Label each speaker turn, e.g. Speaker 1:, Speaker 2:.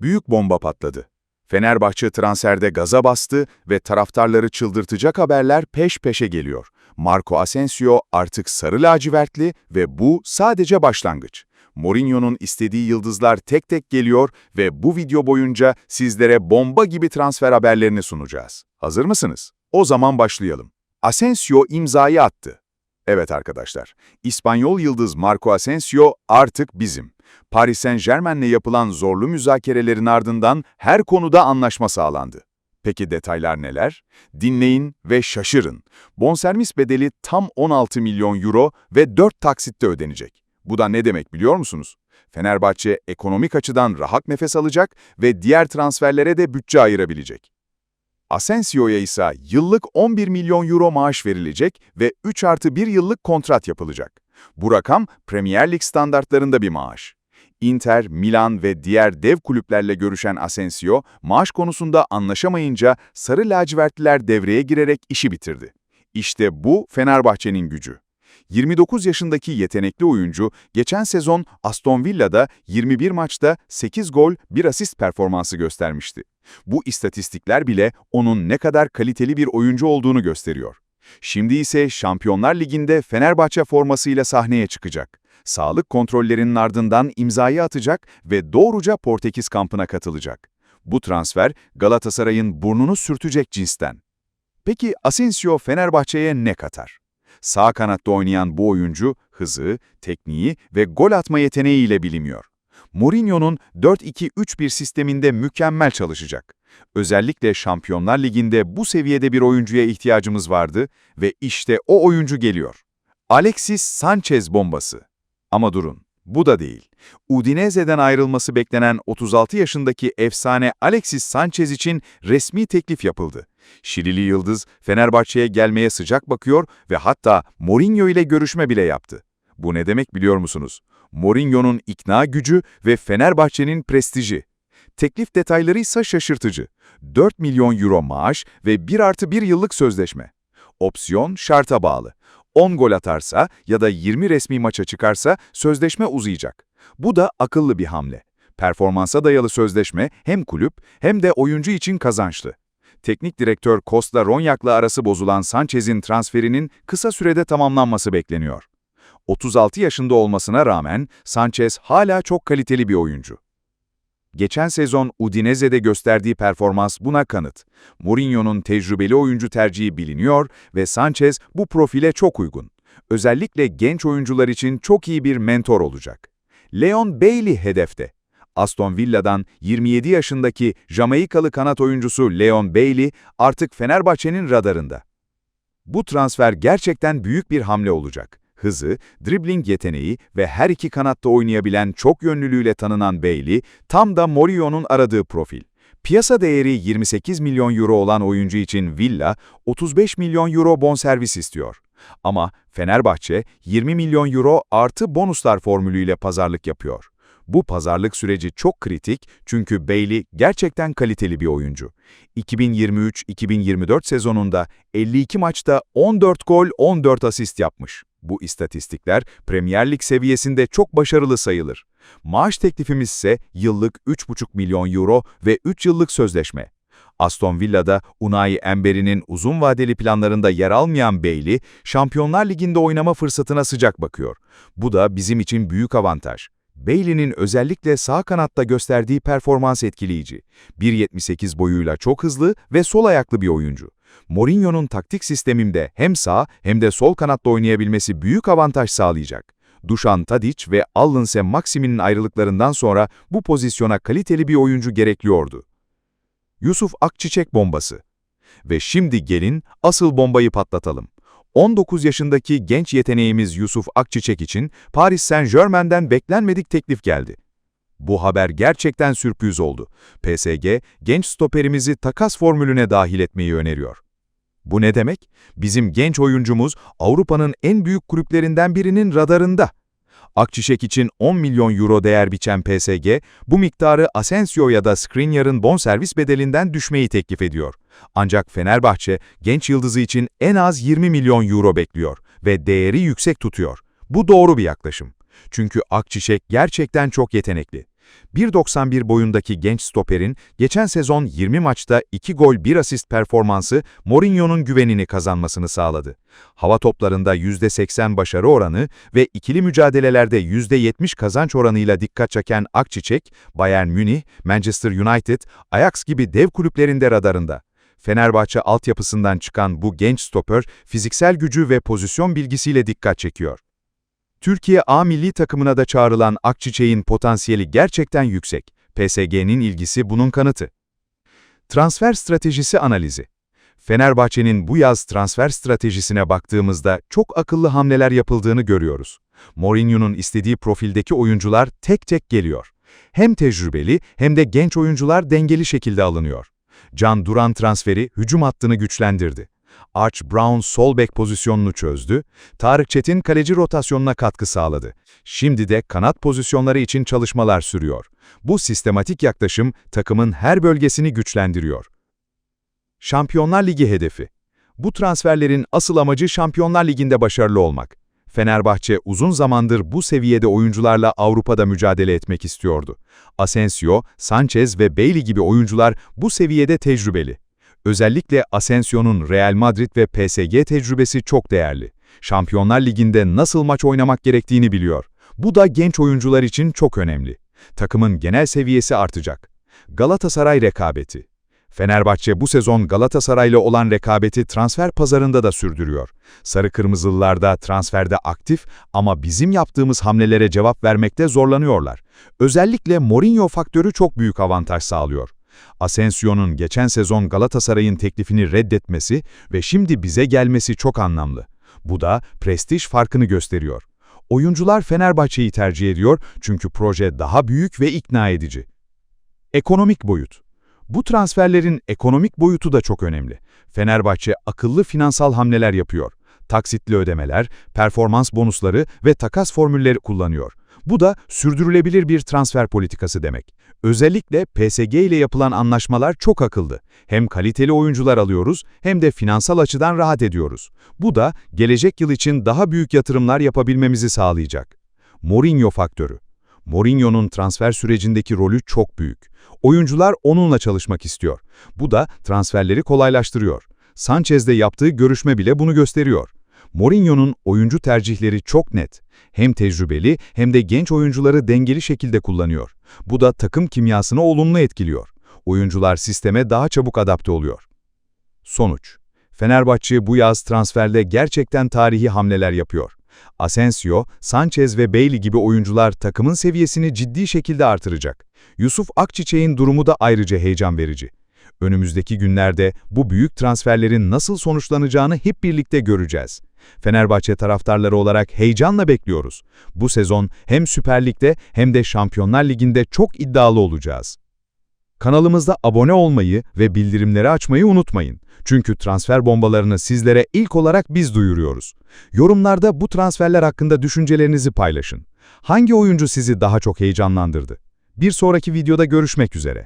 Speaker 1: Büyük bomba patladı. Fenerbahçe transferde gaza bastı ve taraftarları çıldırtacak haberler peş peşe geliyor. Marco Asensio artık sarı lacivertli ve bu sadece başlangıç. Mourinho'nun istediği yıldızlar tek tek geliyor ve bu video boyunca sizlere bomba gibi transfer haberlerini sunacağız. Hazır mısınız? O zaman başlayalım. Asensio imzayı attı. Evet arkadaşlar, İspanyol yıldız Marco Asensio artık bizim. Paris Saint-Germain'le yapılan zorlu müzakerelerin ardından her konuda anlaşma sağlandı. Peki detaylar neler? Dinleyin ve şaşırın. Bonservis bedeli tam 16 milyon euro ve 4 taksitte ödenecek. Bu da ne demek biliyor musunuz? Fenerbahçe ekonomik açıdan rahat nefes alacak ve diğer transferlere de bütçe ayırabilecek. Asensio'ya ise yıllık 11 milyon euro maaş verilecek ve 3 artı 1 yıllık kontrat yapılacak. Bu rakam Premier Lig standartlarında bir maaş. Inter, Milan ve diğer dev kulüplerle görüşen Asensio, maaş konusunda anlaşamayınca Sarı lacivertliler devreye girerek işi bitirdi. İşte bu Fenerbahçe'nin gücü. 29 yaşındaki yetenekli oyuncu, geçen sezon Aston Villa'da 21 maçta 8 gol, 1 asist performansı göstermişti. Bu istatistikler bile onun ne kadar kaliteli bir oyuncu olduğunu gösteriyor. Şimdi ise Şampiyonlar Ligi'nde Fenerbahçe formasıyla sahneye çıkacak. Sağlık kontrollerinin ardından imzayı atacak ve doğruca Portekiz kampına katılacak. Bu transfer Galatasaray'ın burnunu sürtecek cinsten. Peki Asensio Fenerbahçe'ye ne katar? Sağ kanatta oynayan bu oyuncu hızı, tekniği ve gol atma yeteneğiyle biliniyor. Mourinho'nun 4-2-3-1 sisteminde mükemmel çalışacak. Özellikle Şampiyonlar Ligi'nde bu seviyede bir oyuncuya ihtiyacımız vardı ve işte o oyuncu geliyor. Alexis Sanchez bombası. Ama durun, bu da değil. Udinese'den ayrılması beklenen 36 yaşındaki efsane Alexis Sanchez için resmi teklif yapıldı. Şilili Yıldız, Fenerbahçe'ye gelmeye sıcak bakıyor ve hatta Mourinho ile görüşme bile yaptı. Bu ne demek biliyor musunuz? Mourinho'nun ikna gücü ve Fenerbahçe'nin prestiji. Teklif detayları ise şaşırtıcı. 4 milyon euro maaş ve 1 artı 1 yıllık sözleşme. Opsiyon şarta bağlı. 10 gol atarsa ya da 20 resmi maça çıkarsa sözleşme uzayacak. Bu da akıllı bir hamle. Performansa dayalı sözleşme hem kulüp hem de oyuncu için kazançlı. Teknik direktör Costa Ronyak'la arası bozulan Sanchez'in transferinin kısa sürede tamamlanması bekleniyor. 36 yaşında olmasına rağmen Sanchez hala çok kaliteli bir oyuncu. Geçen sezon Udinese'de gösterdiği performans buna kanıt. Mourinho'nun tecrübeli oyuncu tercihi biliniyor ve Sanchez bu profile çok uygun. Özellikle genç oyuncular için çok iyi bir mentor olacak. Leon Bailey hedefte. Aston Villa'dan 27 yaşındaki Jamaikalı kanat oyuncusu Leon Bailey artık Fenerbahçe'nin radarında. Bu transfer gerçekten büyük bir hamle olacak. Hızı, dribbling yeteneği ve her iki kanatta oynayabilen çok yönlülüğüyle tanınan Bailey, tam da Mourinho'nun aradığı profil. Piyasa değeri 28 milyon euro olan oyuncu için Villa, 35 milyon euro bonservis istiyor. Ama Fenerbahçe 20 milyon euro artı bonuslar formülüyle pazarlık yapıyor. Bu pazarlık süreci çok kritik çünkü Bailey gerçekten kaliteli bir oyuncu. 2023-2024 sezonunda 52 maçta 14 gol 14 asist yapmış. Bu istatistikler Premier Lig seviyesinde çok başarılı sayılır. Maaş teklifimiz ise yıllık 3,5 milyon euro ve 3 yıllık sözleşme. Aston Villa'da Unai Emery'nin uzun vadeli planlarında yer almayan Bailey, Şampiyonlar Ligi'nde oynama fırsatına sıcak bakıyor. Bu da bizim için büyük avantaj. Bailey'nin özellikle sağ kanatta gösterdiği performans etkileyici. 1.78 boyuyla çok hızlı ve sol ayaklı bir oyuncu. Mourinho'nun taktik sisteminde hem sağ hem de sol kanatta oynayabilmesi büyük avantaj sağlayacak. Dušan Tadić ve Allense Maximin'in ayrılıklarından sonra bu pozisyona kaliteli bir oyuncu gerekliyordu. Yusuf Akçiçek bombası. Ve şimdi gelin asıl bombayı patlatalım. 19 yaşındaki genç yeteneğimiz Yusuf Akçiçek için Paris Saint-Germain'den beklenmedik teklif geldi. Bu haber gerçekten sürpriz oldu. PSG, genç stoperimizi takas formülüne dahil etmeyi öneriyor. Bu ne demek? Bizim genç oyuncumuz Avrupa'nın en büyük kulüplerinden birinin radarında. Akçişek için 10 milyon euro değer biçen PSG, bu miktarı Asensio ya da Skriniar'ın bonservis bedelinden düşmeyi teklif ediyor. Ancak Fenerbahçe, genç yıldızı için en az 20 milyon euro bekliyor ve değeri yüksek tutuyor. Bu doğru bir yaklaşım. Çünkü Akçişek gerçekten çok yetenekli. 1.91 boyundaki genç stoperin geçen sezon 20 maçta 2 gol 1 asist performansı Mourinho'nun güvenini kazanmasını sağladı. Hava toplarında %80 başarı oranı ve ikili mücadelelerde %70 kazanç oranıyla dikkat çeken Akçiçek, Bayern Münih, Manchester United, Ajax gibi dev kulüplerinde radarında. Fenerbahçe altyapısından çıkan bu genç stoper, fiziksel gücü ve pozisyon bilgisiyle dikkat çekiyor. Türkiye A milli takımına da çağrılan Akçiçek'in potansiyeli gerçekten yüksek. PSG'nin ilgisi bunun kanıtı. Transfer stratejisi analizi. Fenerbahçe'nin bu yaz transfer stratejisine baktığımızda çok akıllı hamleler yapıldığını görüyoruz. Mourinho'nun istediği profildeki oyuncular tek tek geliyor. Hem tecrübeli hem de genç oyuncular dengeli şekilde alınıyor. Can Duran transferi hücum hattını güçlendirdi. Arch Brown sol bek pozisyonunu çözdü, Tarık Çetin kaleci rotasyonuna katkı sağladı. Şimdi de kanat pozisyonları için çalışmalar sürüyor. Bu sistematik yaklaşım takımın her bölgesini güçlendiriyor. Şampiyonlar Ligi hedefi Bu transferlerin asıl amacı Şampiyonlar Ligi'nde başarılı olmak. Fenerbahçe uzun zamandır bu seviyede oyuncularla Avrupa'da mücadele etmek istiyordu. Asensio, Sanchez ve Bailey gibi oyuncular bu seviyede tecrübeli. Özellikle Asensio'nun Real Madrid ve PSG tecrübesi çok değerli. Şampiyonlar Ligi'nde nasıl maç oynamak gerektiğini biliyor. Bu da genç oyuncular için çok önemli. Takımın genel seviyesi artacak. Galatasaray rekabeti Fenerbahçe bu sezon Galatasaray'la olan rekabeti transfer pazarında da sürdürüyor. Sarı Kırmızılılarda transferde aktif ama bizim yaptığımız hamlelere cevap vermekte zorlanıyorlar. Özellikle Mourinho faktörü çok büyük avantaj sağlıyor. Asensio'nun geçen sezon Galatasaray'ın teklifini reddetmesi ve şimdi bize gelmesi çok anlamlı. Bu da prestij farkını gösteriyor. Oyuncular Fenerbahçe'yi tercih ediyor çünkü proje daha büyük ve ikna edici. Ekonomik boyut Bu transferlerin ekonomik boyutu da çok önemli. Fenerbahçe akıllı finansal hamleler yapıyor. Taksitli ödemeler, performans bonusları ve takas formülleri kullanıyor. Bu da sürdürülebilir bir transfer politikası demek. Özellikle PSG ile yapılan anlaşmalar çok akıllı. Hem kaliteli oyuncular alıyoruz hem de finansal açıdan rahat ediyoruz. Bu da gelecek yıl için daha büyük yatırımlar yapabilmemizi sağlayacak. Mourinho faktörü. Mourinho'nun transfer sürecindeki rolü çok büyük. Oyuncular onunla çalışmak istiyor. Bu da transferleri kolaylaştırıyor. Sanchez'de yaptığı görüşme bile bunu gösteriyor. Mourinho'nun oyuncu tercihleri çok net. Hem tecrübeli hem de genç oyuncuları dengeli şekilde kullanıyor. Bu da takım kimyasını olumlu etkiliyor. Oyuncular sisteme daha çabuk adapte oluyor. Sonuç Fenerbahçe bu yaz transferde gerçekten tarihi hamleler yapıyor. Asensio, Sanchez ve Bailey gibi oyuncular takımın seviyesini ciddi şekilde artıracak. Yusuf Akçiçek'in durumu da ayrıca heyecan verici. Önümüzdeki günlerde bu büyük transferlerin nasıl sonuçlanacağını hep birlikte göreceğiz. Fenerbahçe taraftarları olarak heyecanla bekliyoruz. Bu sezon hem Süper Lig'de hem de Şampiyonlar Ligi'nde çok iddialı olacağız. Kanalımızda abone olmayı ve bildirimleri açmayı unutmayın. Çünkü transfer bombalarını sizlere ilk olarak biz duyuruyoruz. Yorumlarda bu transferler hakkında düşüncelerinizi paylaşın. Hangi oyuncu sizi daha çok heyecanlandırdı? Bir sonraki videoda görüşmek üzere.